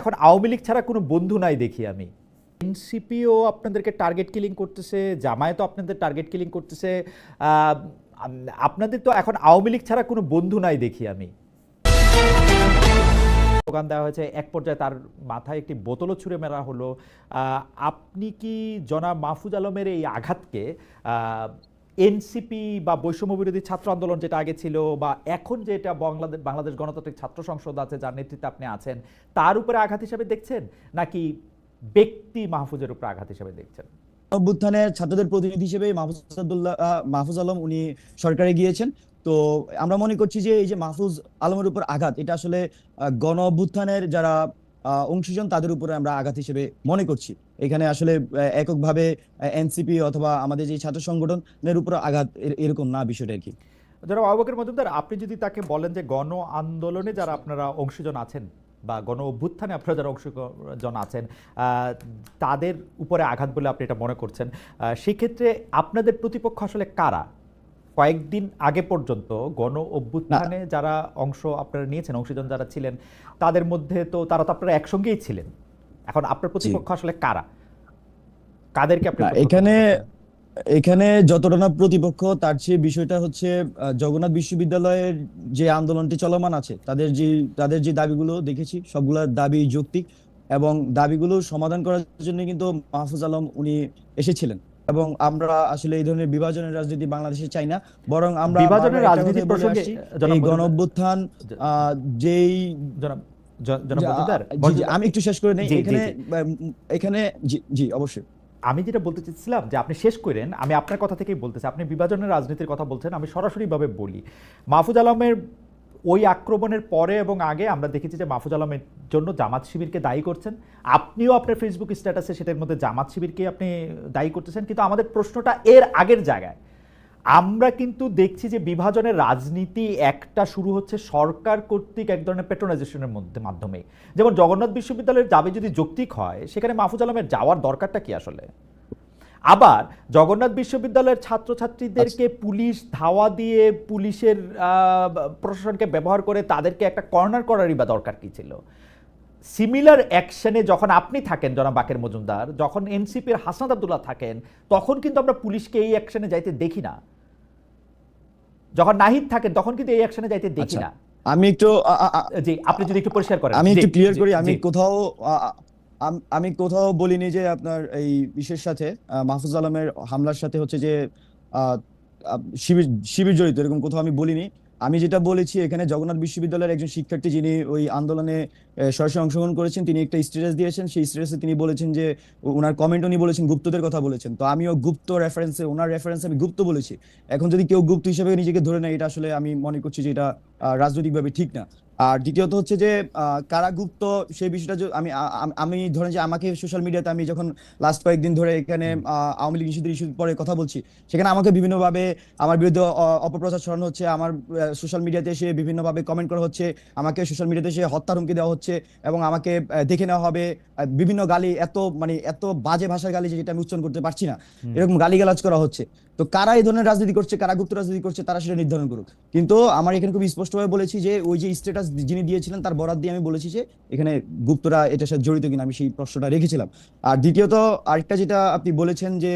এখন আওয়ামী লীগ ছাড়া কোনো বন্ধু নাই দেখি আমি। এনসিপিও আপনাদেরকে টার্গেট কিলিং করতেছে, জামায়াতও আপনাদের টার্গেট কিলিং করতেছে আপনাদের তো এখন আওয়ামী লীগ ছাড়া কোনো বন্ধু নাই দেখি আমি। স্লোগান দেওয়া হয়েছে, এক পর্যায়ে তার মাথায় একটি বোতলও ছুঁড়ে মেরা হলো। আপনি কি জনাব মাহফুজ আলমের এই আঘাতকে এনসিপি বা বৈষম্য বিরোধী ছাত্র আন্দোলন যেটা আগে ছিল বা এখন যেটা বাংলাদেশ বাংলাদেশ গণতান্ত্রিক ছাত্র সংসদ আছে, যার নেতৃত্বে আপনি আছেন, তার উপরে আঘাত হিসেবে দেখছেন? নাকি ব্যক্তি মাহফুজের উপরে আঘাত হিসেবে দেখছেন? অভ্যুত্থানের ছাত্রদের প্রতিনিধি হিসেবে মাহফুজ মাহফুজ আলম উনি সরকারে গিয়েছেন। তো আমরা মনে করছি যে এই যে মাহফুজ আলমের উপর আঘাত, এটা আসলে গণ অভ্যুত্থানের যারা অংশীজন তাদের উপরে আমরা আঘাত হিসেবে মনে করছি। এখানে আসলে এককভাবে এনসিপি অথবা আমাদের যে ছাত্র সংগঠনের উপর আঘাত এর- এরকম না বিষয়টা আর কি যারা আবুবকর মজুমদার, আপনি যদি তাকে বলেন যে গণ আন্দোলনে যারা আপনারা অংশীজন আছেন বা গণ অভ্যুত্থানে আপনারা যারা অংশীজন আছেন তাদের উপরে আঘাত বলে আপনি এটা মনে করছেন সেক্ষেত্রে আপনাদের প্রতিপক্ষ আসলে কারা? কয়েকদিন আগে পর্যন্ত গণ অভ্যুত্থানে যারা অংশ আপনারা নিয়েছেন অংশীজন যারা ছিলেন তাদের মধ্যে তো তারা তো আপনারা একসঙ্গেই ছিলেন। এখন আপনার প্রতিপক্ষ আসলে কারা? কাদেরকে আপনি এখানে এখানে যতটা না প্রতিপক্ষ তার চেয়ে বিষয়টা হচ্ছে জগন্নাথ বিশ্ববিদ্যালয়ের যে আন্দোলনটি চলমান আছে তাদের যে তাদের যে দাবিগুলো দেখেছি সবগুলা দাবি যৌক্তিক এবং দাবিগুলো সমাধান করার জন্য কিন্তু মাহফুজ আলম উনি এসেছিলেন। এবং আমরা আসলে এই ধরনের বিভাজনের রাজনীতি বাংলাদেশে চাই না বরং আমরা বিভাজনের বলে প্রসঙ্গে আসছি, এই গণ মজুমদার- অভ্যুত্থান আহ, যেই আমি একটু শেষ করে নেই। এখানে এখানে জি জি অবশ্যই। আমি যেটা বলতে চাইছিলাম যে আপনি শেষ করেন আমি আপনার কথা থেকেই বলতেছি আপনি বিভাজনের রাজনীতির কথা বলছেন আমি সরাসরিভাবে বলি। মাহফুজ আলমের ওই আক্রমণের পরে এবং আগে আমরা দেখেছি যে মাহফুজ আলমের জন্য জামাত শিবিরকে দায়ী করছেন। আপনিও আপনার ফেসবুক স্ট্যাটাসে সেটার মধ্যে জামাত শিবিরকে আপনি দায়ী করতেছেন। কিন্তু আমাদের প্রশ্নটা এর আগের জায়গায়। আমরা কিন্তু দেখছি যে বিভাজনের রাজনীতি একটা শুরু হচ্ছে সরকার কর্তৃক এক ধরনের পেট্রোনাইজেশনের মধ্যে মাধ্যমে। যেমন জগন্নাথ বিশ্ববিদ্যালয়ের দাবি যদি যৌক্তিক হয়, সেখানে মাহফুজ আলমের যাওয়ার দরকারটা কি আসলে? আবার জগন্নাথ বিশ্ববিদ্যালয়ের ছাত্রছাত্রীদেরকে পুলিশ ধাওয়া দিয়ে পুলিশের প্রশাসনকে ব্যবহার করে তাদেরকে একটা কর্নার করারই বা দরকার কি ছিল? সিমিলার অ্যাকশনে যখন আপনি থাকেন জনাব বাকের মজুমদার যখন এনসিপির হাসনাত আবদুল্লাহ থাকেন তখন কিন্তু আমরা পুলিশকে এই অ্যাকশনে যাইতে দেখি না। যখন নাহিদ থাকেন তখন কিন্তু এই অ্যাকশনে যাইতে দেখি আচ্ছা, না। আমি একটু জি আপনি যদি একটু পরিষ্কার করেন। আমি একটু ক্লিয়ার করি আমি কোথাও আম- কোথাও বলিনি যে আপনার এই বিষয়ের সাথে মাহফুজ আলমের হামলার সাথে হচ্ছে যে শিবির শিবির জড়িত, এরকম কোথাও আমি বলিনি। আমি যেটা বলেছি, এখানে জগন্নাথ বিশ্ববিদ্যালয়ের একজন শিক্ষার্থী যিনি ওই আন্দোলনে সরাসরি অংশগ্রহণ করেছেন, তিনি একটা স্ট্যাটাস দিয়েছেন। সেই স্ট্যাটাসে তিনি বলেছেন যে ওনার কমেন্ট উনি বলেছেন, গুপ্তদের কথা বলেছেন। তো আমিও গুপ্ত রেফারেন্সে ওনার রেফারেন্সে আমি গুপ্ত বলেছি। এখন যদি কেউ গুপ্ত হিসেবে নিজেকে ধরে নেয়, এটা আসলে আমি মনে করছি যে এটা রাজনৈতিকভাবে ঠিক না। আর দ্বিতীয়ত হচ্ছে যে কারা গুপ্ত সেই বিষয়টা আমি আমি ধরেন যে আমাকে সোশ্যাল মিডিয়াতে আমি যখন লাস্ট কয়েকদিন ধরে এখানে আওয়ামী লীগ নিষিদ্ধের ইস্যুর পরে কথা বলছি সেখানে আমাকে বিভিন্নভাবে আমার বিরুদ্ধে অপপ্রচার ছড়ানো হচ্ছে আমার সোশ্যাল মিডিয়াতে এসে বিভিন্নভাবে কমেন্ট করা হচ্ছে আমাকে সোশ্যাল মিডিয়াতে এসে হত্যার হুমকি দেওয়া হচ্ছে এবং আমাকে দেখে নেওয়া হবে বিভিন্ন গালি এত মানে এত বাজে ভাষার গালি যেটা আমি উচ্চারণ করতে পারছি না। এরকম গালিগালাজ করা হচ্ছে। তো কারা এই ধরনের রাজনীতি করছে কারা গুপ্ত রাজনীতি করছে তারা সেটা নির্ধারণ করুক। কিন্তু আমার এখানে খুব স্পষ্টভাবে বলেছি যে ওই যে স্ট্যাটাস যিনি দিয়েছিলেন, তার বরাদ দিয়ে আমি বলেছি যে এখানে গুপ্তরা এটার সাথে জড়িত কিনা, আমি সেই প্রশ্নটা রেখেছিলাম। আর দ্বিতীয়ত, আরেকটা যেটা আপনি বলেছেন যে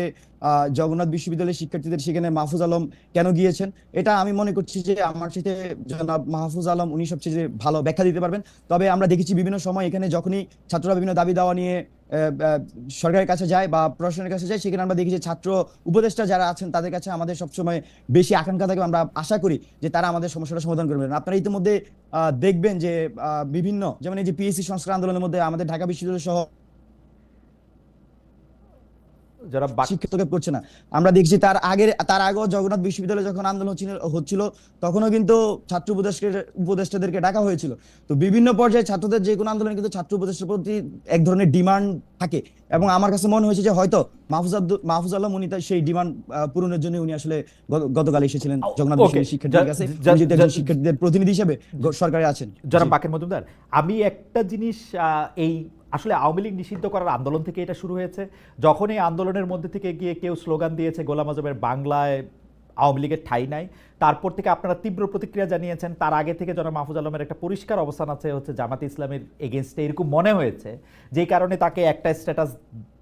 জগন্নাথ বিশ্ববিদ্যালয়ের শিক্ষার্থীদের সেখানে মাহফুজ আলম কেন গিয়েছেন, এটা আমি মনে করছি যে আমার সাথে জনাব মাহফুজ আলম, উনি সবচেয়ে ভালো ব্যাখ্যা দিতে পারবেন। তবে আমরা দেখেছি বিভিন্ন সময় এখানে যখনই ছাত্ররা বিভিন্ন দাবি দাওয়া নিয়ে সরকারের কাছে যায় বা প্রশাসনের কাছে যায়, সেখানে আমরা দেখি যে ছাত্র উপদেষ্টা যারা আছেন, তাদের কাছে আমাদের সবসময় বেশি আকাঙ্ক্ষা থাকে আমরা আশা করি যে তারা আমাদের সমস্যাটা সমাধান করবেন। আপনারা ইতিমধ্যে দেখবেন যে বিভিন্ন, যেমন এই যে পিএসসি সংস্কার আন্দোলনের মধ্যে আমাদের ঢাকা বিশ্ববিদ্যালয় সহ যারা করছে না। আমরা দেখছি তার আগে তার আগেও জগন্নাথ বিশ্ববিদ্যালয়ে যখন আন্দোলন হচ্ছিল- তখনও কিন্তু ছাত্র উপদেষ্টা উপদেষ্টাদেরকে ডাকা হয়েছিল। তো বিভিন্ন পর্যায়ে ছাত্রদের যে কোনো আন্দোলনে কিন্তু ছাত্র উপদেষ্টার প্রতি এক ধরনের ডিমান্ড থাকে। এবং আমার কাছে মনে হয়েছে যে হয়তো মাহফুজ আব্দুল মাহফুজ উনি সেই ডিমান্ড পূরণের জন্য উনি আসলে গতকাল এসেছিলেন জগন্নাথ বিশ্ববিদ্যালয়ের শিক্ষার্থীদের কাছে শিক্ষার্থীদের প্রতিনিধি হিসেবে সরকারে আছেন। বাকের মজুমদার আমি একটা জিনিস এই আসলে আওয়ামী লীগ নিষিদ্ধ করার আন্দোলন থেকে এটা শুরু হয়েছে। যখন এই আন্দোলনের মধ্যে থেকে গিয়ে কেউ স্লোগান দিয়েছে, গোলাম আজমের বাংলায় আওয়ামী লীগের ঠাই নাই, তারপর থেকে আপনারা তীব্র প্রতিক্রিয়া জানিয়েছেন, তার আগে থেকে যেন মাহফুজ আলমের একটা পরিষ্কার অবস্থান আছে হচ্ছে জামাতে ইসলামের এগেনস্টে এরকম মনে হয়েছে। যেই কারণে তাকে একটা স্ট্যাটাস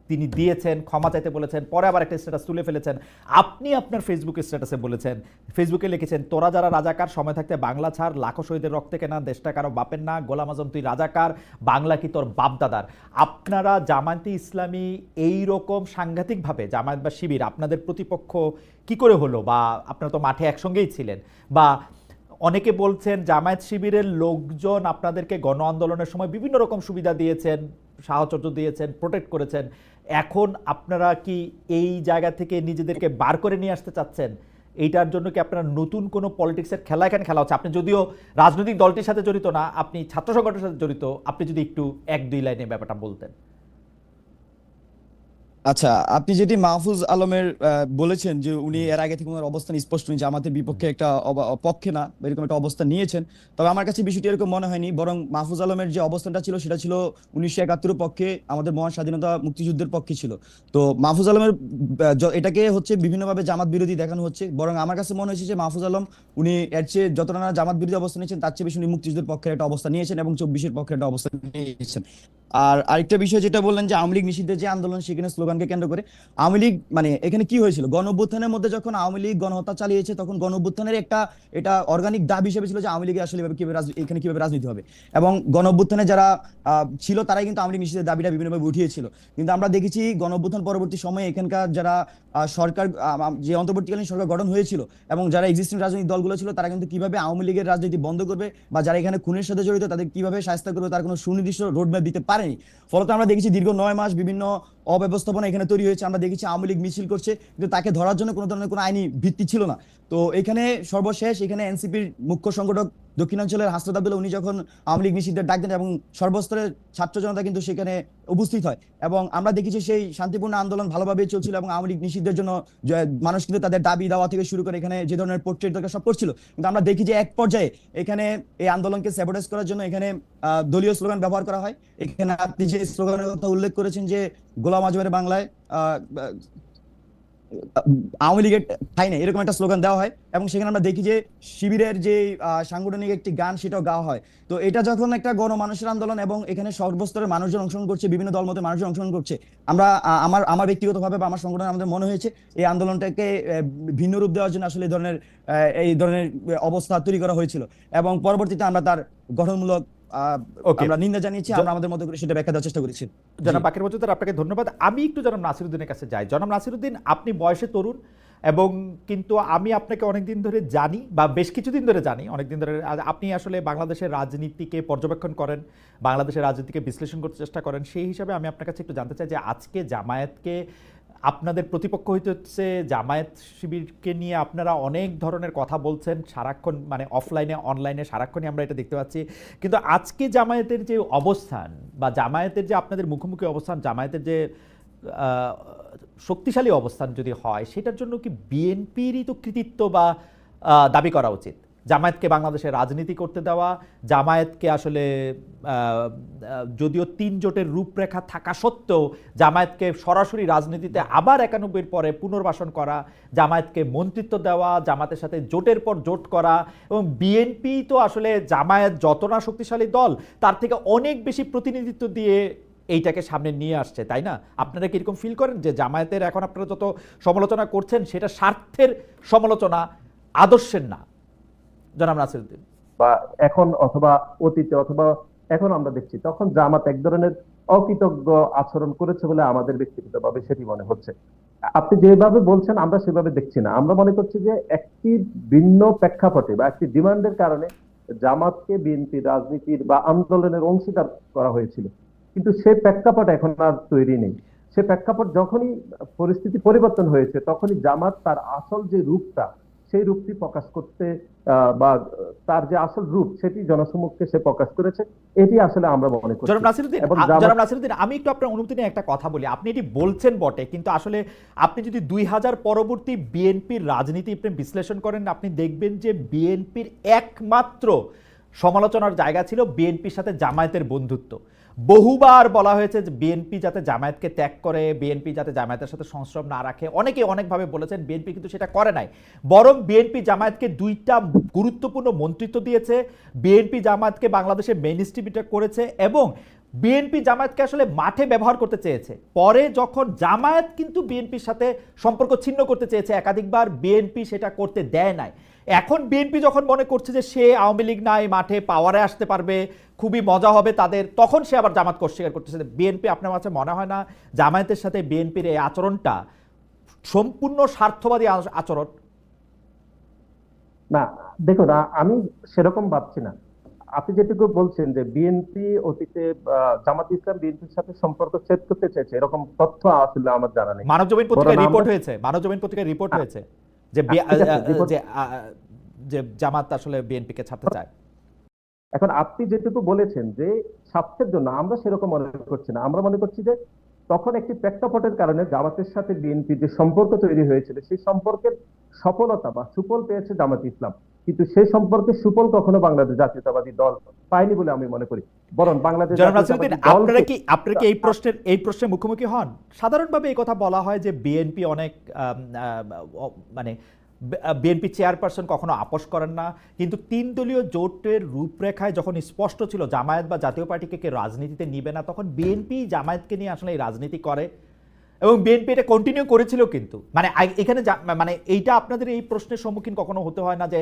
তিনি দিয়েছেন, ক্ষমা চাইতে বলেছেন, পরে আবার একটা স্ট্যাটাস তুলে ফেলেছেন। আপনি আপনার ফেসবুকে স্ট্যাটাসে বলেছেন। ফেসবুকে লিখেছেন, তোরা যারা রাজাকার, সময় থাকতে বাংলা ছাড়, লাখো শহীদের রক্তে কেনা, দেশটা কারও বাপের না, গোলাম আজম, তুই রাজাকার, বাংলা কি তোর বাপদাদার? আপনারা জামায়াতে ইসলামী এই রকম সাংঘাতিকভাবে, জামায়াত বা শিবির, আপনাদের প্রতিপক্ষ কি করে হলো? বা আপনারা তো মাঠে একসঙ্গেই ছিলেন। বা অনেকে বলছেন, জামায়াত শিবিরের লোকজন আপনাদেরকে গণ আন্দোলনের সময় বিভিন্ন রকম সুবিধা দিয়েছেন, সাহচর্য দিয়েছেন প্রোটেক্ট করেছেন। এখন আপনারা কি এই জায়গা থেকে নিজেদেরকে বার করে নিয়ে আসতে চাচ্ছেন? এইটার জন্য কি আপনারা নতুন কোনো পলিটিক্সের খেলা এখানে খেলা হচ্ছে? আপনি যদিও রাজনৈতিক দলটির সাথে জড়িত না, আপনি ছাত্র সংগঠনের সাথে জড়িত, আপনি যদি একটু এক দুই লাইনে ব্যাপারটা বলতেন। আচ্ছা আপনি যেটি মাহফুজ আলমের বলেছেন যে উনি এর আগে থেকে ওনার অবস্থান স্পষ্ট যে আমাদের বিপক্ষে একটা পক্ষে না এরকম একটা অবস্থান নিয়েছেন। তবে আমার কাছে বিষয়টি এরকম মনে হয়নি বরং মাহফুজ আলমের যে অবস্থানটা ছিল সেটা ছিল উনিশশো একাত্তরের পক্ষে আমাদের মহান স্বাধীনতা মুক্তিযুদ্ধের পক্ষে ছিল। তো মাহফুজ আলমের এটাকে হচ্ছে বিভিন্নভাবে জামাত বিরোধী দেখানো হচ্ছে বরং আমার কাছে মনে হয়েছে যে মাহফুজ আলম উনি এর চেয়ে যতটা না জামাত বিরোধী অবস্থান নিয়েছেন তার চেয়ে বেশি উনি মুক্তিযুদ্ধের পক্ষে একটা অবস্থান নিয়েছেন এবং চব্বিশের পক্ষে একটা অবস্থান নিয়েছেন। আর আরেকটা বিষয় যেটা বললেন যে আওয়ামী লীগ নিষিদ্ধের যে আন্দোলন, সেখানে স্লোগানকে কেন্দ্র করে আওয়ামী লীগ মানে এখানে কি হয়েছিল? গণ অভ্যুত্থানের মধ্যে যখন আওয়ামী লীগ গণহত্যা চালিয়েছে, তখন গণ অভ্যুত্থানের একটা, এটা অর্গানিক দাবি হিসেবে ছিল যে আওয়ামী লীগের আসলে কীভাবে এখানে কীভাবে রাজনীতি হবে। এবং গণ অভ্যুত্থানে যারা ছিল তারাই কিন্তু আওয়ামী লীগ নিষিদ্ধের দাবিটা বিভিন্নভাবে উঠিয়েছিল। কিন্তু আমরা দেখেছি গণ অভ্যুত্থান পরবর্তী সময়ে এখানকার যারা সরকার যে অন্তর্বর্তীকালীন সরকার গঠন হয়েছিল এবং যারা এক্সিস্টিং রাজনৈতিক দলগুলো ছিল, তারা কিন্তু কীভাবে আওয়ামী লীগের রাজনীতি বন্ধ করবে বা যারা এখানে খুনের সাথে জড়িত, তাদের কীভাবে শাস্তি করবে, তার কোনো সুনির্দিষ্ট রোডম্যাপ দিতে পারেনি। ফলত আমরা দেখেছি দীর্ঘ নয় মাস বিভিন্ন অব্যবস্থাপনা এখানে তৈরি হয়েছে, আমরা দেখেছি আওয়ামী লীগ মিছিল করছে, কিন্তু তাকে ধরার জন্য কোনো ধরনের কোনো আইনি ভিত্তি ছিল না। তো এখানে সর্বশেষ এখানে এনসিপির মুখ্য সংগঠক দক্ষিণাঞ্চলের হাসরত আব্দুল্লাহ উনি যখন আওয়ামী লীগ নিষিদ্ধের ডাক দেন এবং সর্বস্তরের ছাত্র জনতা কিন্তু সেখানে উপস্থিত হয় এবং আমরা দেখেছি সেই শান্তিপূর্ণ আন্দোলন ভালোভাবেই চলছিল এবং আওয়ামী লীগ নিষিদ্ধের জন্য মানুষ কিন্তু তাদের দাবি দেওয়া থেকে শুরু করে এখানে যে ধরনের পোর্ট্রেট দরকার সব করছিল। কিন্তু আমরা দেখি যে এক পর্যায়ে এখানে এই আন্দোলনকে স্যাবোটাইজ করার জন্য এখানে দলীয় স্লোগান ব্যবহার করা হয়। এখানে আপনি যে স্লোগানের কথা উল্লেখ করেছেন যে গোলাম আজমের বাংলায় আওয়ামী লীগের ঠাই নেই, এরকম একটা স্লোগান দেওয়া হয় এবং সেখানে আমরা দেখি যে শিবিরের যে সাংগঠনিক একটি গান সেটাও গাওয়া হয় তো এটা যখন একটা গণমানুষের আন্দোলন এবং এখানে সর্বস্তরের মানুষজন অংশগ্রহণ করছে, বিভিন্ন দলমতের মানুষজন অংশগ্রহণ করছে, আমরা আমার আমার ব্যক্তিগতভাবে বা আমার সংগঠন আমাদের মনে হয়েছে, এই আন্দোলনটাকে ভিন্ন রূপ দেওয়ার জন্য আসলে এই ধরনের এই ধরনের অবস্থা তৈরি করা হয়েছিল এবং পরবর্তীতে আমরা তার গঠনমূলক. আমরা নিন্দা জানিয়েছি আমরা আমাদের মতো করে সেটা ব্যাখ্যা দেওয়ার চেষ্টা করেছি। জনাব বাকের মজুদার আপনাকে ধন্যবাদ। আমি একটু জনাব নাসিরুদ্দিনের কাছে যাই। জনাব নাসিরুদ্দিন আপনি বয়সে তরুণ এবং কিন্তু আমি আপনাকে অনেকদিন ধরে জানি বা বেশ কিছুদিন ধরে জানি অনেকদিন ধরে আপনি আসলে বাংলাদেশের রাজনীতিকে পর্যবেক্ষণ করেন বাংলাদেশের রাজনীতিকে বিশ্লেষণ করতে চেষ্টা করেন সেই হিসাবে আমি আপনার কাছে একটু জানতে চাই যে আজকে জামায়াতকে আপনাদের প্রতিপক্ষ হইতে হচ্ছে জামায়াত শিবিরকে নিয়ে আপনারা অনেক ধরনের কথা বলছেন, সারাক্ষণ মানে অফলাইনে অনলাইনে সারাক্ষণই আমরা এটা দেখতে পাচ্ছি। কিন্তু আজকে জামায়াতের যে অবস্থান বা জামায়াতের যে আপনাদের মুখোমুখি অবস্থান, জামায়াতের যে শক্তিশালী অবস্থান যদি হয়, সেটার জন্য কি বিএনপিরই তো কৃতিত্ব বা দাবি করা উচিত? জামায়াতকে বাংলাদেশে রাজনীতি করতে দেওয়া, জামায়াতকে আসলে যদিও তিন জোটের রূপরেখা থাকা সত্ত্বেও জামায়াতকে সরাসরি রাজনীতিতে আবার একানব্বইয়ের পরে পুনর্বাসন করা, জামায়াতকে মন্ত্রিত্ব দেওয়া, জামাতের সাথে জোটের পর জোট করা এবং বিএনপি তো আসলে জামায়াত যত না শক্তিশালী দল, তার থেকে অনেক বেশি প্রতিনিধিত্ব দিয়ে এইটাকে সামনে নিয়ে আসছে, তাই না? আপনারা কি এরকম ফিল করেন যে জামায়াতের এখন আপনারা যত সমালোচনা করছেন, সেটা স্বার্থের সমালোচনা, আদর্শের না? জনাব নাসিরুদ্দিন। বা এখন অথবা অতীতে অথবা এখন আমরা দেখছি, তখন জামাত এক ধরনের অকৃতজ্ঞ আচরণ করেছে বলে আমাদের ব্যক্তিগতভাবে সেটি মনে হচ্ছে। আপনি যেভাবে বলছেন, আমরা সেভাবে দেখছি না। আমরা মনে করছি যে একটি ভিন্ন প্রেক্ষাপটে বা একটি ডিমান্ডের কারণে জামাতকে বিএনপি রাজনীতির বা আন্দোলনের অংশীদার করা হয়েছিল। কিন্তু সেই প্রেক্ষাপট এখন আর তৈরি নেই। সে প্রেক্ষাপট যখনই পরিস্থিতি পরিবর্তন হয়েছে, তখনই জামাত তার আসল যে রূপটা, সেই রূপটি প্রকাশ করতে বা তার যে আসল রূপ সেটি জনসমক্ষে সে প্রকাশ করেছে। এটি আসলে আমরা মনে করছি। জনাব নাসিরুদ্দিন জনাব নাসিরুদ্দিন আমি একটু আপনার অনুমতি নিয়ে একটা কথা বলি। আপনি এটি বলছেন বটে কিন্তু আসলে আপনি যদি দুই হাজার পরবর্তী বিএনপির রাজনীতি আপনি বিশ্লেষণ করেন আপনি দেখবেন যে বিএনপির একমাত্র সমালোচনার জায়গা ছিল বিএনপির সাথে জামায়াতের বন্ধুত্ব। বহুবার বলা হয়েছে যে বিএনপি যাতে জামায়াতকে ত্যাগ করে, বিএনপি যাতে জামায়াতের সাথে সংশ্রম না রাখে। অনেকে অনেকভাবে বলেছেন বিএনপি কিন্তু সেটা করে নাই। বরং বিএনপি জামায়াতকে দুইটা গুরুত্বপূর্ণ মন্ত্রিত্ব দিয়েছে। বিএনপি জামায়াতকে বাংলাদেশে মেইন করেছে এবং বিএনপি জামায়াতকে আসলে মাঠে ব্যবহার করতে চেয়েছে। পরে যখন জামায়াত কিন্তু বিএনপির সাথে সম্পর্ক ছিন্ন করতে চেয়েছে একাধিকবার, বিএনপি সেটা করতে দেয় নাই। এখন বিএনপি যখন মনে করছে যে সে আওয়ামী লীগ নাই, মাঠে পাওয়ারে আসতে পারবে খুবই মজা হবে তাদের। তখন সে আবার জামাতকে অস্বীকার করতেছে বিএনপি আপনার কাছে মনে হয় না জামায়াতের সাথে বিএনপির এই আচরণটা সম্পূর্ণ স্বার্থবাদী আচরণ। না দেখুন আমি সেরকম ভাবছি না। আপনি যেটুকু বলছেন যে বিএনপি অতীতে জামাত ইসলাম বিএনপির সাথে সম্পর্ক ছেদ করতে চেয়েছে এরকম তথ্য আসলে আমার জানা নেই। মানব জমিন পত্রিকায় রিপোর্ট হয়েছে মানব জমিন পত্রিকায় রিপোর্ট হ্যাঁ। হয়েছে যে বি- ঠিক আছে, report- যে আ, যে জামাত আসলে বিএনপিকে ছাড়তে চায়। এখন আপনি যেটুকু বলেছেন যে স্বার্থের জন্য আমরা সেরকম মনে করছি না। আমরা মনে করছি যে তখন একটি প্রেক্ষাপটের কারণে জামাতের সাথে বিএনপি যে সম্পর্ক তৈরি হয়েছিল সেই সম্পর্কের সফলতা বা সুফল পেয়েছে জামাত ইসলাম। কিন্তু সেই সম্পর্কে সুফল কখনো বাংলাদেশ জাতীয়তাবাদী দল পায়নি বলে আমি মনে করি। বরং বাংলাদেশ আপনারা কি আপনারা কি এই প্রশ্নের এই প্রশ্নের মুখোমুখি হন? সাধারণভাবে এই কথা বলা হয় যে বিএনপি অনেক মানে বিএনপি চেয়ারপারসন কখনো আপোষ করেন না। কিন্তু তিন দলীয় জোটের রূপরেখায় যখন স্পষ্ট ছিল জামায়াত বা জাতীয় পার্টিকে কে রাজনীতিতে নিবে না, তখন বিএনপি জামায়াতকে নিয়ে আসলে এই রাজনীতি করে। এবং বিএনপি এটা কন্টিনিউ করেছিল কিন্তু। মানে এখানে মানে এইটা আপনাদের এই প্রশ্নের সম্মুখীন কখনো হতে হয় না যে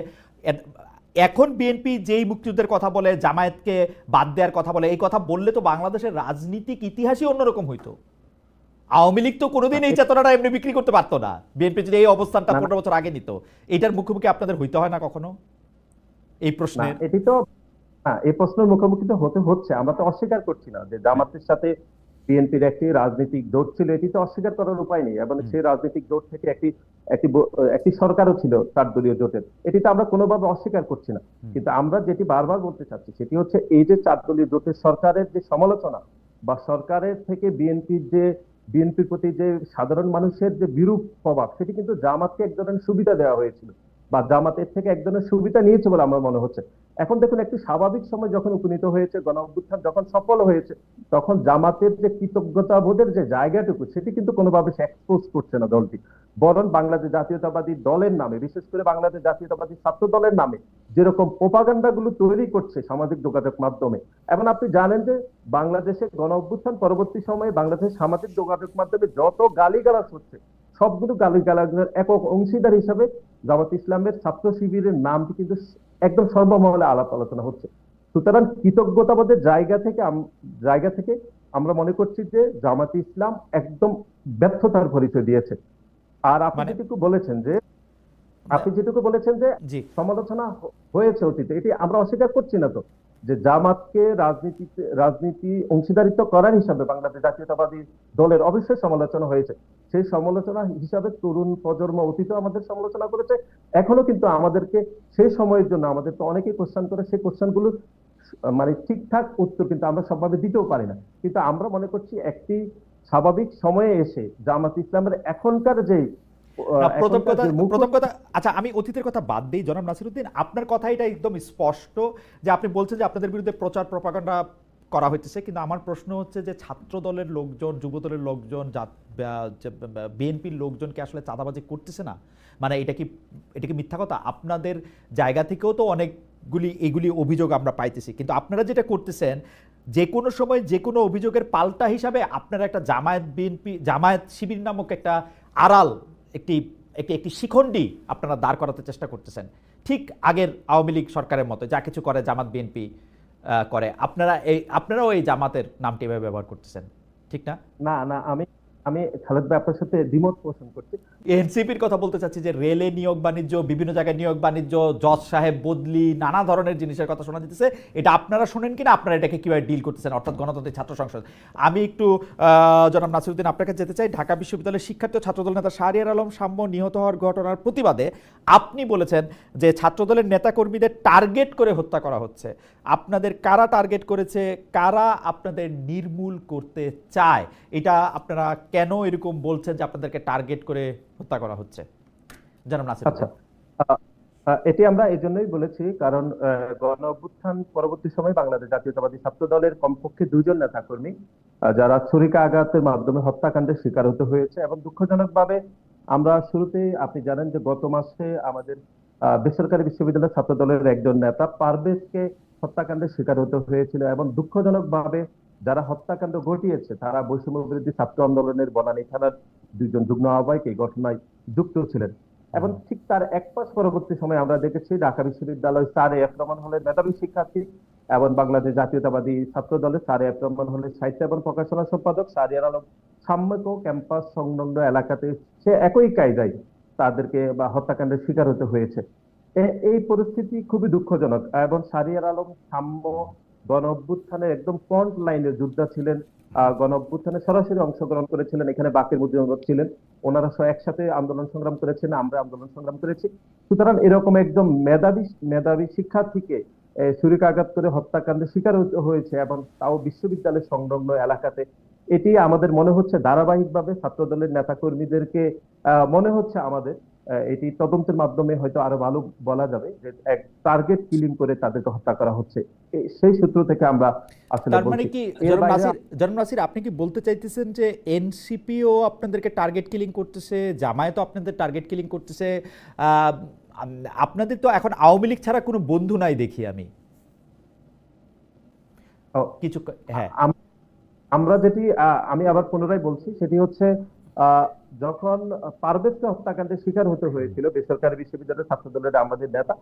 এখন বিএনপি যেই মুক্তিযুদ্ধের কথা বলে, জামায়াতকে বাদ দেওয়ার কথা বলে, এই কথা বললে তো বাংলাদেশের রাজনীতিক ইতিহাসই অন্যরকম হইতো। আওয়ামী লীগ তো কোনোদিন এই চেতনাটা এমনি বিক্রি করতে পারতো না। বিএনপি যদি এই অবস্থানটা। পনেরো বছর আগে নিত এটার মুখোমুখি আপনাদের হইতে হয় না কখনো? এই না প্রশ্নের এটি তো হ্যাঁ এই প্রশ্নের মুখোমুখি তো হতে হচ্ছে। আমরা তো অস্বীকার করছি না যে জামাতের সাথে বিএনপির একটি রাজনৈতিক জোট ছিল। এটি তো অস্বীকার করার উপায় নেই। এবং সেই রাজনৈতিক জোট থেকে একটি একটি একটি সরকারও ছিল চার দলীয় জোটের। এটি তো আমরা কোনোভাবে অস্বীকার করছি না। কিন্তু আমরা যেটি বারবার বলতে চাচ্ছি সেটি হচ্ছে এই যে চার দলীয় জোটের সরকারের যে সমালোচনা বা সরকারের থেকে বিএনপির যে বিএনপির প্রতি যে সাধারণ মানুষের যে বিরূপ প্রভাব, সেটি কিন্তু জামাতকে এক ধরনের সুবিধা দেওয়া হয়েছিল। বা জামাতের থেকে এক ধরনের সুবিধা নিয়েছে বলে আমার মনে হচ্ছে। এখন দেখুন, একটি স্বাভাবিক সময় যখন উপনীত হয়েছে গণ অভ্যুত্থান যখন সফল হয়েছে, তখন জামাতের যে কৃতজ্ঞতা বোধের যে জায়গাটুকু, সেটি কিন্তু কোনোভাবে সে এক্সপোজ করছে না দলটি। বরং বাংলাদেশ জাতীয়তাবাদী দলের নামে, বিশেষ করে বাংলাদেশ জাতীয়তাবাদী ছাত্র দলের নামে, যেরকম প্রোপাগান্ডা গুলো তৈরি করছে সামাজিক যোগাযোগ মাধ্যমে। এবং আপনি জানেন যে বাংলাদেশে গণ অভ্যুত্থান পরবর্তী সময়ে বাংলাদেশের সামাজিক যোগাযোগ মাধ্যমে যত গালিগালাজ হচ্ছে সবগুলো গালিগালাজের একক অংশীদার হিসাবে জামাত ইসলামের ছাত্র শিবিরের নামটি কিন্তু একদম সর্বমহলে আলাপ আলোচনা হচ্ছে। সুতরাং কৃতজ্ঞতাবোধের জায়গা থেকে জায়গা থেকে আমরা মনে করছি যে জামাত ইসলাম একদম ব্যর্থতার পরিচয় দিয়েছে। আর আপনি মানে- যেটুকু বলেছেন যে আপনি যেটুকু বলেছেন যে সমালোচনা হয়েছে অতীতে এটি আমরা অস্বীকার করছি না তো। যে জামাতকে রাজনীতিতে রাজনীতি অংশীদারিত্ব করার হিসাবে বাংলাদেশ জাতীয়তাবাদী দলের অবশ্যই সমালোচনা হয়েছে। সেই সমালোচনা হিসাবে তরুণ প্রজন্ম অতীতেও আমাদের সমালোচনা করেছে। এখনও কিন্তু আমাদেরকে সেই সময়ের জন্য আমাদের তো অনেকেই কোশ্চেন করে। সেই কোশ্চেনগুলো মানে ঠিকঠাক উত্তর কিন্তু আমরা সবভাবে দিতেও পারি না। কিন্তু আমরা মনে করছি একটি স্বাভাবিক সময়ে এসে জামাত ইসলামের এখনকার যে না, প্রথম এখনকার কথা যে মুখ- প্রথম কথা আচ্ছা আমি অতীতের কথা বাদ দিই জনাব নাসিরুদ্দিন। আপনার কথা এটা একদম স্পষ্ট যে আপনি বলছেন যে আপনাদের বিরুদ্ধে প্রচার প্রপাগান্ডা করা হইতেছে কিন্তু আমার প্রশ্ন হচ্ছে যে ছাত্র দলের লোকজন যুব দলের লোকজন বিএনপির লোকজনকে আসলে চাঁদাবাজি করতেছে না? মানে এটা কি এটা কি মিথ্যা কথা? আপনাদের জায়গা থেকেও তো অনেকগুলি এগুলি অভিযোগ আমরা পাইতেছি। কিন্তু আপনারা যেটা করতেছেন যে কোনো সময় যে কোনো অভিযোগের পাল্টা হিসাবে আপনারা একটা জামায়াত বিএনপি জামায়াত শিবির নামক একটা আড়াল একটি একটি একটি শিখণ্ডি আপনারা দাঁড় করাতে চেষ্টা করতেছেন। ঠিক আগের আওয়ামী লীগ সরকারের মতো যা কিছু করে জামাত বিএনপি করে, আপনারা এই, আপনারাও এই জামাতের নামটি এভাবে ব্যবহার করতেছেন, ঠিক না? না না, আমি আমি খালেদ ভাই আপনার সাথে দ্বিমত পোষণ করছি। এনসিপির কথা বলতে চাচ্ছি যে রেলে নিয়োগ বাণিজ্য, বিভিন্ন জায়গায় নিয়োগ বাণিজ্য, জজ সাহেব বদলি, নানা ধরনের জিনিসের কথা শোনা যেতেছে। এটা আপনারা শোনেন কিনা? আপনারা এটাকে কীভাবে ডিল করতেছেন? অর্থাৎ গণতান্ত্রিক ছাত্র সংসদ। আমি একটু জনাব নাসিরুদ্দিন, আপনাকে যেতে চাই। ঢাকা বিশ্ববিদ্যালয়ের শিক্ষার্থী ছাত্রদল নেতা শাহরিয়ার আলম সাম্য নিহত হওয়ার ঘটনার প্রতিবাদে আপনি বলেছেন যে ছাত্রদলের নেতাকর্মীদের টার্গেট করে হত্যা করা হচ্ছে। আপনাদের কারা টার্গেট করেছে? কারা আপনাদের নির্মূল করতে চায়? এটা আপনারা কেন এরকম বলছেন যে আপনাদেরকে টার্গেট করে হত্যা করা হচ্ছে। জনাব নাসির আচ্ছা। এটি আমরা এই জন্যই বলেছি কারণ গণ অভ্যুত্থান পরবর্তী সময়ে বাংলাদেশ জাতীয়তাবাদী ছাত্র দলের কমপক্ষে দুইজন নেতাকর্মী যারা ছুরিকা আঘাতের মাধ্যমে হত্যাকাণ্ডের শিকার হতে হয়েছে এবং দুঃখজনকভাবে আমরা শুরুতেই, আপনি জানেন যে গত মাসে আমাদের বেসরকারি বিশ্ববিদ্যালয়ের ছাত্র দলের একজন নেতা পারভেজকে হত্যাকাণ্ডের শিকার হতে হয়েছিল এবং দুঃখজনকভাবে যারা হত্যাকাণ্ড ঘটিয়েছে, তারা বৈষম্য বিরোধী ছাত্র আন্দোলনের বনানী থানার দুইজন যুগ্ম আহ্বায়ক এই ঘটনায় যুক্ত ছিলেন। এবং ঠিক তার এক মাস পরবর্তী সময় আমরা দেখেছি ঢাকা বিশ্ববিদ্যালয় স্যার এফ রহমান হলের মেধাবী শিক্ষার্থী এবং বাংলাদেশ জাতীয়তাবাদী ছাত্র দলের স্যার এফ রহমান হলের সাহিত্য এবং প্রকাশনা সম্পাদক। সারিয়ার আলম সাম্যক ক্যাম্পাস সংলগ্ন এলাকাতে সে একই কায়দায় তাদেরকে বা হত্যাকাণ্ডের শিকার হতে হয়েছে। এই পরিস্থিতি খুবই দুঃখজনক এবং সারিয়ার আলম সাম্য গণ অভ্যুত্থানের একদম ফ্রন্ট লাইনের যোদ্ধা ছিলেন গণ অভ্যুত্থানে সরাসরি অংশগ্রহণ করেছিলেন, এখানে বাকের মুজিবুর ছিলেন। ওনারা সহ একসাথে আন্দোলন সংগ্রাম করেছেন, আমরা আন্দোলন সংগ্রাম করেছি। সুতরাং এরকম একদম মেধাবী মেধাবী শিক্ষার্থীকে ছুরিকাঘাত করে হত্যাকাণ্ডের শিকার হয়েছে এবং তাও বিশ্ববিদ্যালয় সংলগ্ন এলাকাতে। এটি আমাদের মনে হচ্ছে ধারাবাহিকভাবে ছাত্র দলের নেতা কর্মীদেরকে মনে হচ্ছে আমাদের। এটি তদন্তের মাধ্যমে হয়তো আরও ভালো বলা যাবে যে এক টার্গেট কিলিং করে তাদেরকে হত্যা করা হচ্ছে। সেই সূত্র থেকে আমরা আসলে তার মানে কি জনাব নাসির আপনি কি বলতে চাইতেছেন যে এনসিপিও আপনাদেরকে টার্গেট কিলিং করতেছে জামায়াতও আপনাদের টার্গেট কিলিং করতেছে? আপনাদের তো এখন আওয়ামী লীগ ছাড়া কোনো বন্ধু নাই দেখি আমি। কিছু হ্যাঁ। আমরা যেটি আমি আবার পুনরায় বলছি সেটি হচ্ছে যখন পারভেজকে হত্যাকাণ্ডের শিকার হতে হয়েছিল বেসরকারি বিশ্ববিদ্যালয়ের ছাত্র দলের আমাদের নেতা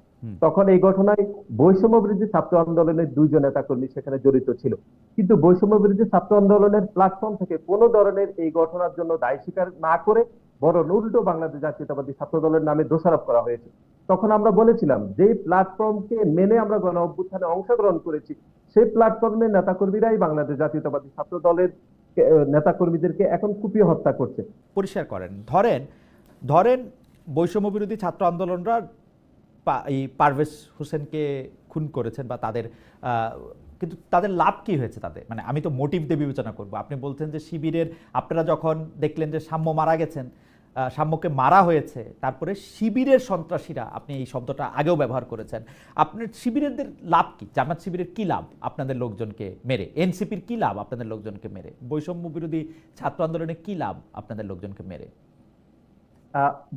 তখন এই ঘটনায় বৈষম্য বিরোধী ছাত্র আন্দোলনের দুইজন নেতা কর্মী সেখানে জড়িত ছিল। কিন্তু বৈষম্য বিরোধী ছাত্র আন্দোলনের প্ল্যাটফর্ম থেকে কোনো ধরনের এই ঘটনার জন্য দায় স্বীকার না করে বরং উল্টো বাংলাদেশ জাতীয়তাবাদী ছাত্র দলের নামে দোষারোপ করা হয়েছে। তখন আমরা বলেছিলাম যে প্ল্যাটফর্মকে মেনে আমরা গণ অভ্যুত্থানে অংশগ্রহণ করেছি সেই প্ল্যাটফর্মের নেতাকর্মীরাই বাংলাদেশ জাতীয়তাবাদী ছাত্র দলের নেতা কর্মীদেরকে এখন কুপিয়ে হত্যা করছে। পরিষ্কার করেন। ধরেন ধরেন বৈষম্য বিরোধী ছাত্র আন্দোলনরা এই পারভেজ হোসেনকে খুন করেছেন বা তাদের কিন্তু তাদের লাভ কি হয়েছে তাদের মানে আমি তো মোটিভ দিয়ে বিবেচনা করব। আপনি বলছেন যে শিবিরের, আপনারা যখন দেখলেন যে সাম্য মারা গেছেন সাম্যকে মারা হয়েছে, তারপরে শিবিরের সন্ত্রাসীরা, আপনি এই শব্দটা আগেও ব্যবহার করেছেন, আপনার শিবিরের লাভ কি? জামাত শিবিরের কি লাভ? আপনাদের লোকজনকে মেরে। এনসিপির কি লাভ? আপনাদের লোকজনকে মেরে। বৈষম্য বিরোধী ছাত্র আন্দোলনে কি লাভ? আপনাদের লোকজনকে মেরে।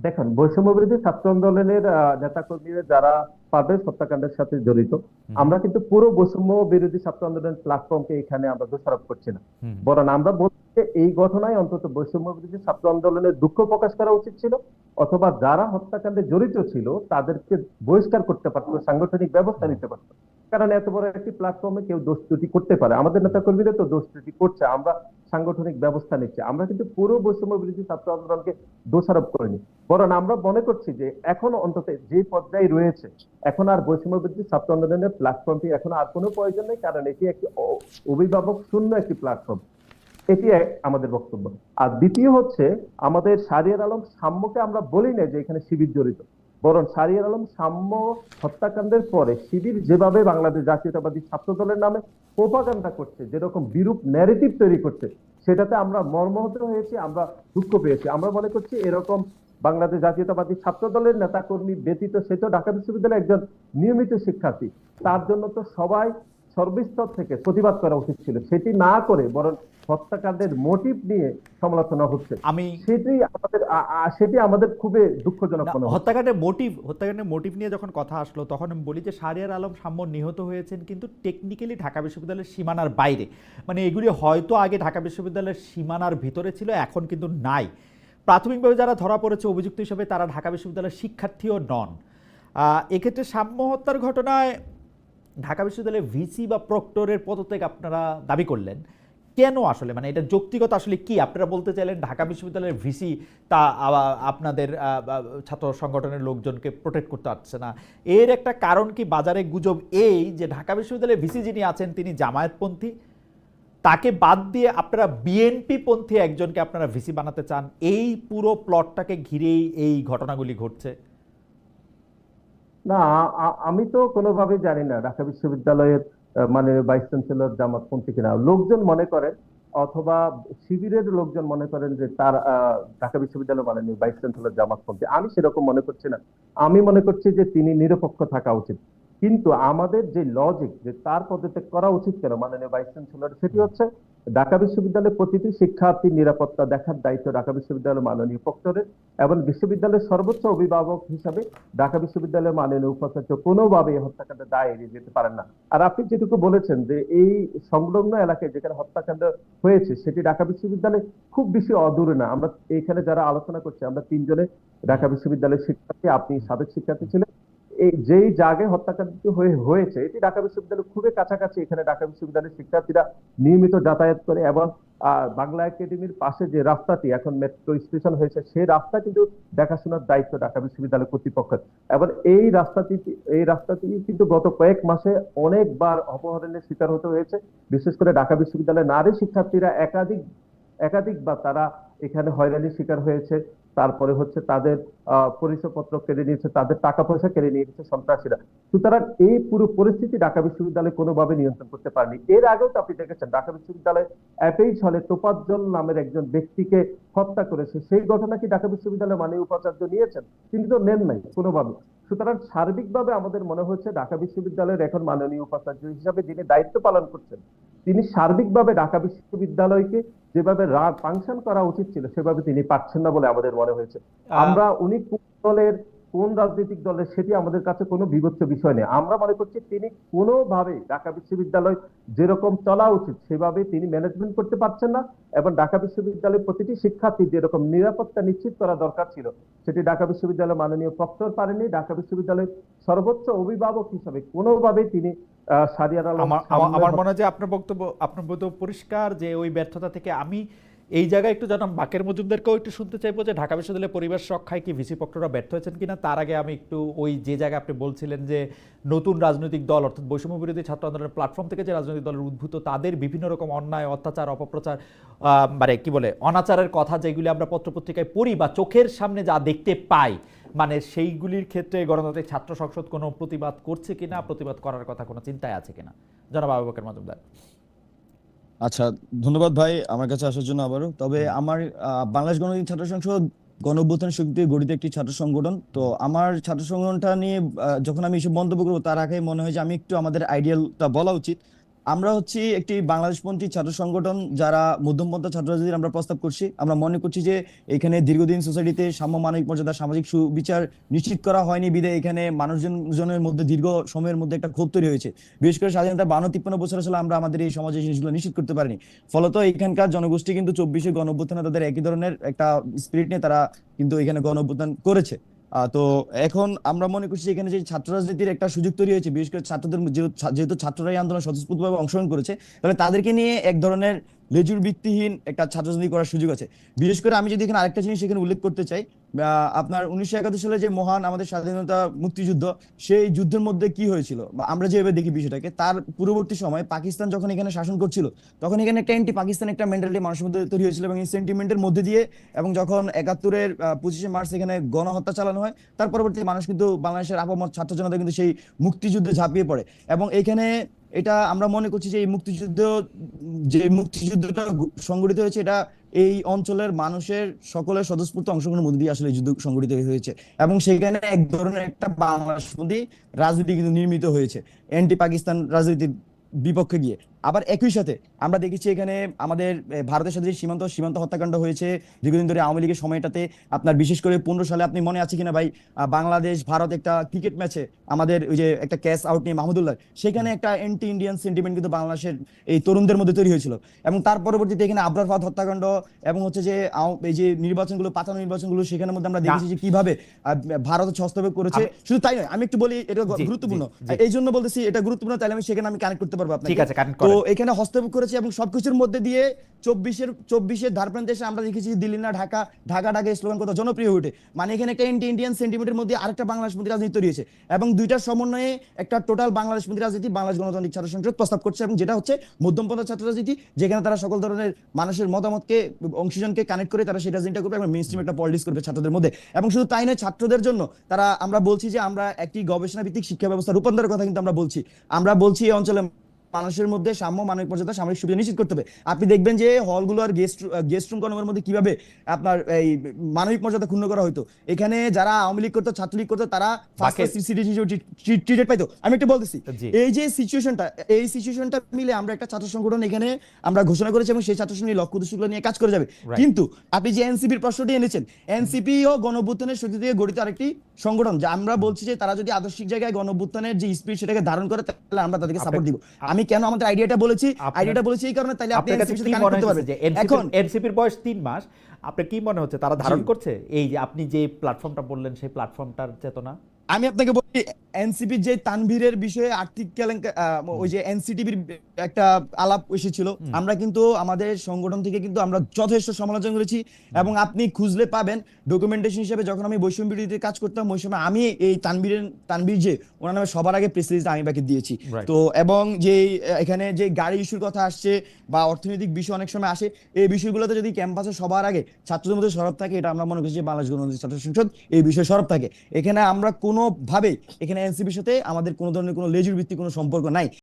দেখুন বৈষম্য বিরোধী ছাত্র আন্দোলনের নেতা কর্মীরা যারা পারভেজ হত্যাকাণ্ডের সাথে জড়িত আমরা কিন্তু পুরো বৈষম্য বিরোধী ছাত্র আন্দোলনের প্ল্যাটফর্মকে এখানে আমরা দোষারোপ করছি না। বরং আমরা বলছি এই ঘটনায় অন্তত বৈষম্য বিরোধী ছাত্র আন্দোলনের দুঃখ প্রকাশ করা উচিত ছিল অথবা যারা হত্যাকাণ্ডে জড়িত ছিল তাদেরকে বহিষ্কার করতে পারতো সাংগঠনিক ব্যবস্থা নিতে পারতো। কারণ এত বড় একটি প্ল্যাটফর্মে কেউ দোষ ত্রুটি করতে পারে। আমাদের নেতা কর্মীরা তো দোষ ত্রুটি করছে, আমরা সাংগঠনিক ব্যবস্থা নিচ্ছি। আমরা কিন্তু পুরো বৈষম্য বিরোধী ছাত্র আন্দোলনকে দোষারোপ করিনি। বরং আমরা মনে করছি যে এখন অন্তত যে পর্যায়ে রয়েছে, এখন আর বৈষম্য বিরোধী ছাত্র আন্দোলনের প্ল্যাটফর্মটি এখন আর কোনো প্রয়োজন নেই, কারণ এটি একটি অভিভাবক শূন্য একটি প্ল্যাটফর্ম এটি আমাদের বক্তব্য। আর দ্বিতীয় হচ্ছে, আমাদের সারিয়ার আলম সাম্যকে আমরা বলি না যে এখানে শিবির জড়িত। বরং সারিয়ার আলম সাম্য হত্যাকাণ্ডের পরে শিবির যেভাবে বাংলাদেশ জাতীয়তাবাদী ছাত্র দলের নামে প্রোপাগান্ডা করছে, যেরকম বিরূপ ন্যারেটিভ তৈরি করছে, সেটাতে আমরা মর্মহত হয়েছি, আমরা দুঃখ পেয়েছি। আমরা মনে করছি এরকম বাংলাদেশ জাতীয়তাবাদী ছাত্র দলের নেতাকর্মী ব্যতীত সে তো ঢাকা বিশ্ববিদ্যালয়ের একজন নিয়মিত শিক্ষার্থী। তার জন্য তো সবাই সর্বস্তর থেকে প্রতিবাদ করা উচিত ছিল। সেটি না করে বরং হত্যাকাণ্ডের মোটিভ নিয়ে সমালোচনা হচ্ছে। আমি সেটি আমাদের সেটি আমাদের খুবই দুঃখজনক মনে হত্যাকাণ্ডের মোটিভ হত্যাকাণ্ডের মোটিভ নিয়ে যখন কথা আসলো তখন আমি বলি যে শাহরিয়ার আলম সাম্য নিহত হয়েছেন কিন্তু টেকনিক্যালি ঢাকা বিশ্ববিদ্যালয়ের সীমানার বাইরে। মানে এগুলি হয়তো আগে ঢাকা বিশ্ববিদ্যালয়ের সীমানার ভিতরে ছিল এখন কিন্তু নাই। প্রাথমিকভাবে যারা ধরা পড়েছে অভিযুক্ত হিসেবে তারা ঢাকা বিশ্ববিদ্যালয়ের শিক্ষার্থীও নন। এক্ষেত্রে সাম্য হত্যার ঘটনায় ঢাকা বিশ্ববিদ্যালয়ের ভিসি বা প্রক্টরের পদত্যাগ আপনারা দাবি করলেন। কেন আসলে? মানে এটা যৌক্তিকত আসলে কি? আপনারা বলতে চাইলেন ঢাকা বিশ্ববিদ্যালয়ের ভিসি তা আপনাদের ছাত্র সংগঠনের লোকজনকে প্রোটেক্ট করতে পারছে না। এর একটা কারণ কি? বাজারে গুজব এই যে ঢাকা বিশ্ববিদ্যালয়ের ভিসি যিনি আছেন, তিনি জামায়াতপন্থী। তাকে বাদ দিয়ে আপনারা বিএনপি পন্থী একজনকে আপনারা ভিসি বানাতে চান। এই পুরো প্লটটাকে ঘিরেই এই ঘটনাগুলি ঘটছে। না আমি তো কোনোভাবেই জানি না ঢাকা বিশ্ববিদ্যালয়ের মানে ভাইস চ্যান্সেলর জামাতপন্থী কিনা। লোকজন মনে করে অথবা শিবিরের লোকজন মনে করেন যে তার ঢাকা বিশ্ববিদ্যালয় মাননীয় ভাইস চ্যান্সেলর জামাতপন্থী আমি সেরকম মনে করছি না। আমি মনে করছি যে তিনি নিরপেক্ষ থাকা উচিত। কিন্তু আমাদের যে লজিক যে তার পদত্যাগ করা উচিত কেন মাননীয় ভাইস চ্যান্সেলর, সেটি হচ্ছে ঢাকা বিশ্ববিদ্যালয়ের প্রতিটি শিক্ষার্থীর নিরাপত্তা দেখার দায়িত্ব ঢাকা বিশ্ববিদ্যালয়ের মাননীয় প্রক্টরের এবং বিশ্ববিদ্যালয়ের সর্বোচ্চ অভিভাবক হিসাবে ঢাকা বিশ্ববিদ্যালয়ের মাননীয় উপাচার্য কোনোভাবে এই হত্যাকাণ্ডের দায় এড়িয়ে যেতে পারেন না। আর আপনি যেটুকু বলেছেন যে এই সংলগ্ন এলাকায় যেখানে হত্যাকাণ্ড হয়েছে, সেটি ঢাকা বিশ্ববিদ্যালয়ে খুব বেশি অদূরে না। আমরা এখানে যারা আলোচনা করছি, আমরা তিনজনে ঢাকা বিশ্ববিদ্যালয়ের শিক্ষার্থী, আপনি সাবেক শিক্ষার্থী ছিলেন। এই যেই জায়গায় হত্যাকাণ্ড হয়ে হয়েছে, এটি ঢাকা বিশ্ববিদ্যালয়ের খুবই কাছাকাছি। এখানে ঢাকা বিশ্ববিদ্যালয়ের শিক্ষার্থীরা নিয়মিত যাতায়াত করে এবং বাংলা একাডেমির পাশে যে রাস্তাটি, এখন মেট্রো স্টেশন হয়েছে, সেই রাস্তা কিন্তু দেখাশোনার দায়িত্ব ঢাকা বিশ্ববিদ্যালয় কর্তৃপক্ষের। এবং এই রাস্তাটি এই রাস্তাটি কিন্তু গত কয়েক মাসে অনেকবার অপহরণের শিকার হতে হয়েছে। বিশেষ করে ঢাকা বিশ্ববিদ্যালয়ের নারী শিক্ষার্থীরা একাধিক, একাধিকবার তারা এখানে হয়রানির শিকার হয়েছে। তারপরে হচ্ছে তাদের পরিচয়পত্র কেড়ে নিয়েছে, তাদের টাকা পয়সা কেড়ে নিয়েছে সন্ত্রাসীরা। সুতরাং এই পুরো পরিস্থিতি ঢাকা বিশ্ববিদ্যালয় কোনোভাবে নিয়ন্ত্রণ করতে পারেনি। এর আগেও তো আপনি দেখেছেন, ঢাকা বিশ্ববিদ্যালয় অ্যাপেইজ হলে তোপাজ্জল নামের একজন ব্যক্তিকে হত্যা করেছে। সেই ঘটনা কি ঢাকা বিশ্ববিদ্যালয় মানে উপাচার্য নিয়েছেন? তিনি তো নেন নাই কোনোভাবে সুতরাং সার্বিকভাবে আমাদের মনে হচ্ছে ঢাকা বিশ্ববিদ্যালয়ের এখন মাননীয় উপাচার্য হিসাবে যিনি দায়িত্ব পালন করছেন তিনি সার্বিকভাবে ঢাকা বিশ্ববিদ্যালয়কে যেভাবে ফাংশন করা উচিত ছিল সেভাবে তিনি পাচ্ছেন না বলে আমাদের মনে হয়েছে। আমরা উনি কুকদলের দলের কোন রাজনৈতিক দলের সেটি আমাদের কাছে কোনো বিবেচ্য বিষয় নেই আমরা মনে করছি তিনি কোনোভাবে ঢাকা বিশ্ববিদ্যালয় যেরকম চলা উচিত সেভাবে তিনি ম্যানেজমেন্ট করতে পারছেন না এবং ঢাকা বিশ্ববিদ্যালয়ের প্রতিটি শিক্ষার্থী যেরকম নিরাপত্তা নিশ্চিত করা দরকার ছিল সেটি ঢাকা বিশ্ববিদ্যালয় মাননীয় প্রক্টর পারেনি ঢাকা বিশ্ববিদ্যালয়ের সর্বোচ্চ অভিভাবক হিসাবে কোনোভাবেই তিনি আমার- আমার মনে হয় যে আপনার বক্তব্য আপনার বক্তব্য পরিষ্কার যে ওই ব্যর্থতা থেকে আমি এই জায়গায় একটু জানাম, বাকের মজুমদারকেও একটু শুনতে চাইব যে ঢাকা বিশ্ববিদ্যালয়ের পরিবেশ রক্ষায় কি ভিসি পক্ষরা ব্যর্থ হয়েছেন কিনা। তার আগে আমি একটু ওই যে জায়গায় আপনি বলছিলেন যে নতুন রাজনৈতিক দল, অর্থাৎ বৈষম্য বিরোধী ছাত্র আন্দোলনের প্ল্যাটফর্ম থেকে যে রাজনৈতিক দলের উদ্ভূত, তাদের বিভিন্ন রকম অন্যায়, অত্যাচার, অপপ্রচার মানে কি বলে, অনাচারের কথা যেগুলি আমরা পত্রপত্রিকায় পড়ি বা চোখের সামনে যা দেখতে পাই মানে সেইগুলির ক্ষেত্রে গণতান্ত্রিক ছাত্র সংসদ কোনো প্রতিবাদ করছে কিনা, প্রতিবাদ করার কথা কোনো চিন্তায় আছে কিনা? জনাব আবু বকর মজুমদার। আচ্ছা ধন্যবাদ ভাই আমার কাছে আসার জন্য আবারও। তবে আমার বাংলাদেশ গণতান্ত্রিক ছাত্র সংসদ গণ শক্তি গঠিত একটি ছাত্র সংগঠন। তো আমার ছাত্র সংগঠনটা নিয়ে যখন আমি এসব মন্তব্য করব তার আগে মনে হয় যে আমি একটু আমাদের আইডিয়ালটা বলা উচিত। আমরা হচ্ছি একটি বাংলাদেশপন্থী ছাত্র সংগঠন যারা মধ্যমপন্থা ছাত্র রাজনীতির আমরা প্রস্তাব করছি। আমরা মনে করছি যে এখানে দীর্ঘদিন সোসাইটিতে সাম্য মানবিক মর্যাদা, সামাজিক সুবিচার নিশ্চিত করা হয়নি বিধায় এখানে মানুষজনের মধ্যে দীর্ঘ সময়ের মধ্যে একটা ক্ষোভ তৈরি হয়েছে। বিশেষ করে স্বাধীনতা বান্ন, তিপ্পান্ন বছর আসলে আমরা আমাদের এই সমাজে জিনিসগুলো নিশ্চিত করতে পারিনি। ফলত এখানকার জনগোষ্ঠী কিন্তু চব্বিশে গণ তাদের একই ধরনের একটা স্পিরিট নিয়ে তারা কিন্তু এখানে গণ করেছে। তো এখন আমরা মনে করছি এখানে যে ছাত্র রাজনীতির একটা সুযোগ তৈরি হয়েছে, বিশেষ করে ছাত্রদের যেহেতু ছাত্ররাই আন্দোলন স্বতঃস্ফূর্তভাবে অংশগ্রহণ করেছে, তাহলে তাদেরকে নিয়ে এক ধরনের লেজুর ভিত্তিহীন একটা ছাত্র রাজনীতি করার সুযোগ আছে। বিশেষ করে আমি যদি এখানে আরেকটা জিনিস এখানে উল্লেখ করতে চাই আপনার উনিশশো একাত্তর সালে যে মহান আমাদের স্বাধীনতা মুক্তিযুদ্ধ, সেই যুদ্ধের মধ্যে কি হয়েছিল? বা আমরা যেভাবে দেখি বিষয়টাকে, তার পূর্ববর্তী সময় পাকিস্তান যখন এখানে শাসন করছিল, তখন এখানে একটা অ্যান্টি পাকিস্তান একটা মেন্টালিটি মানুষের মধ্যে তৈরি হয়েছিল এবং এই সেন্টিমেন্টের মধ্যে দিয়ে এবং যখন একাত্তরের পঁচিশে মার্চ এখানে গণহত্যা চালানো হয়, তার পরবর্তী মানুষ কিন্তু বাংলাদেশের আপামর ছাত্র জনতা কিন্তু সেই মুক্তিযুদ্ধে ঝাঁপিয়ে পড়ে। এবং এইখানে এটা আমরা মনে করছি যে এই মুক্তিযুদ্ধ, যে মুক্তিযুদ্ধটা সংগঠিত হয়েছে, এটা এই অঞ্চলের মানুষের সকলের স্বতঃস্ফূর্ত অংশগ্রহণের মধ্যে দিয়ে আসলে যুদ্ধ সংগঠিত হয়েছে। এবং সেখানে এক ধরনের একটা বাংলাদেশপন্থী রাজনীতি কিন্তু নির্মিত হয়েছে। অ্যান্টি পাকিস্তান রাজনীতির বিপক্ষে গিয়ে। আবার একই সাথে আমরা দেখেছি এখানে আমাদের ভারতের সাথে যে সীমান্ত সীমান্ত হত্যাকাণ্ড হয়েছে দীর্ঘদিন ধরে আওয়ামী লীগের সময়টাতে আপনার বিশেষ করে পনেরো সালে আপনি মনে আছে কিনা ভাই বাংলাদেশ ভারত একটা ক্রিকেট ম্যাচে আমাদের ওই যে একটা ক্যাচ আউট নিয়ে মাহমুদুল্লাহ সেখানে একটা অ্যান্টি ইন্ডিয়ান সেন্টিমেন্ট কিন্তু বাংলাদেশের এই তরুণদের মধ্যে তৈরি হয়েছিল। এবং তার পরবর্তীতে এখানে আবরার ফাদ হত্যাকাণ্ড এবং হচ্ছে যে এই যে নির্বাচনগুলো পাতানো নির্বাচনগুলো সেখানের মধ্যে আমরা দেখেছি যে কীভাবে আহ, ভারত হস্তক্ষেপ করেছে। শুধু তাই নয় আমি একটু বলি এটা গুরুত্বপূর্ণ। এই জন্য বলতেছি এটা গুরুত্বপূর্ণ তাহলে আমি সেখানে আমি কানেক্ট করতে পারব আপনাকে। ঠিক আছে কানেক্ট এখানে হস্তক্ষেপ করেছে এবং সবকিছুর মধ্যে দিয়ে চব্বিশের চব্বিশের ধারপ্রান্তে এসে আমরা দেখেছি দিল্লি না ঢাকা ঢাকা ঢাকা স্লোগান কত জনপ্রিয় হয়ে ওঠে। মানে এখানে একটা ইন্ডি ইন্ডিয়ান সেন্টিমেন্টের মধ্যে আরেকটা বাংলাদেশ মন্ত্রী রাজনীতি তৈরি হয়েছে এবং দুইটার সমন্বয়ে একটা টোটাল বাংলাদেশ মন্ত্রী রাজনীতি বাংলাদেশ গণতান্ত্রিক ছাত্র সংসদ প্রস্তাব করছে এবং যেটা হচ্ছে মধ্যমপন্থা ছাত্র রাজনীতি যেখানে তারা সকল ধরনের মানুষের মতামতকে অংশীজনকে কানেক্ট করে তারা সেই রাজনীতিটা করবে এবং মেন একটা পলিটিক্স করবে ছাত্রদের মধ্যে। এবং শুধু তাই নয় ছাত্রদের জন্য তারা আমরা বলছি যে আমরা একটি গবেষণা ভিত্তিক শিক্ষা ব্যবস্থা রূপান্তরের কথা কিন্তু আমরা বলছি। আমরা বলছি এই অঞ্চলে মানুষের মধ্যে সাম্য মানবিক মর্যাদা সামরিক সুবিধা নিশ্চিত করতে হবে। আপনি দেখবেন যে হলগুলো আর গেস্ট গেস্ট রুম কর্মের মধ্যে কীভাবে আপনার এই মানবিক মর্যাদা ক্ষুণ্ণ করা হতো এখানে যারা আওয়ামী লীগ করতো ছাত্রলীগ করতো তারা ট্রিটেড পাইতো। আমি একটু বলতেছি এই যে সিচুয়েশনটা এই সিচুয়েশনটা মিলে আমরা একটা ছাত্র সংগঠন এখানে আমরা ঘোষণা করেছি এবং সেই ছাত্র সংগঠন লক্ষ্য উদ্দেশ্যগুলো নিয়ে কাজ করে যাবে। কিন্তু আপনি যে এনসিপির প্রশ্নটি এনেছেন এনসিপি ও গণঅভ্যুত্থানের শক্তি থেকে গঠিত আরেকটি সংগঠন যা আমরা বলছি যে তারা যদি আদর্শিক জায়গায় গণঅভ্যুত্থানের যে স্পিরিট সেটাকে ধারণ করে তাহলে আমরা তাদেরকে সাপোর্ট দিব। আমি কেন আমাদের আইডিয়াটা বলেছি? আইডিয়াটা বলেছি এই কারণে তাহলে আপনি এনসিপি এনসিপির সাথে কানেক্ট করতে পারবেন। যে এখন এনসিপির বয়স 3 মাস আপনার কি মনে হচ্ছে তারা ধারণ করছে? এই যে আপনি যে প্ল্যাটফর্মটা বললেন সেই প্ল্যাটফর্মটার চেতনা? আমি আপনাকে বলি এনসিপির যে তানভীরের বিষয়ে আর্থিক কেলেঙ্কা ওই যে এনসিটিভির একটা আলাপ এসেছিল আমরা কিন্তু আমাদের সংগঠন থেকে কিন্তু আমরা যথেষ্ট সমালোচনা করেছি এবং আপনি খুঁজলে পাবেন ডকুমেন্টেশন হিসেবে যখন আমি বৈষম্য বিরোধীতে কাজ করতাম ওই সময় আমি এই তানভীরের তানভীর যে ওনার নামে সবার আগে প্রেস রিলিজ আমি বাকি দিয়েছি। তো এবং যে এখানে যে গাড়ি ইস্যুর কথা আসছে বা অর্থনৈতিক বিষয় অনেক সময় আসে এই বিষয়গুলোতে যদি ক্যাম্পাসে সবার আগে ছাত্রদের মধ্যে সরব থাকে এটা আমরা মনে করছি যে বাংলাদেশ গণতান্ত্রিক ছাত্র সংসদ এই বিষয়ে সরব থাকে। এখানে আমরা কোনোভাবেই এখানে এনসিপির সাথে আমাদের কোনো ধরনের কোনো লেজুর ভিত্তিক কোনো সম্পর্ক নাই।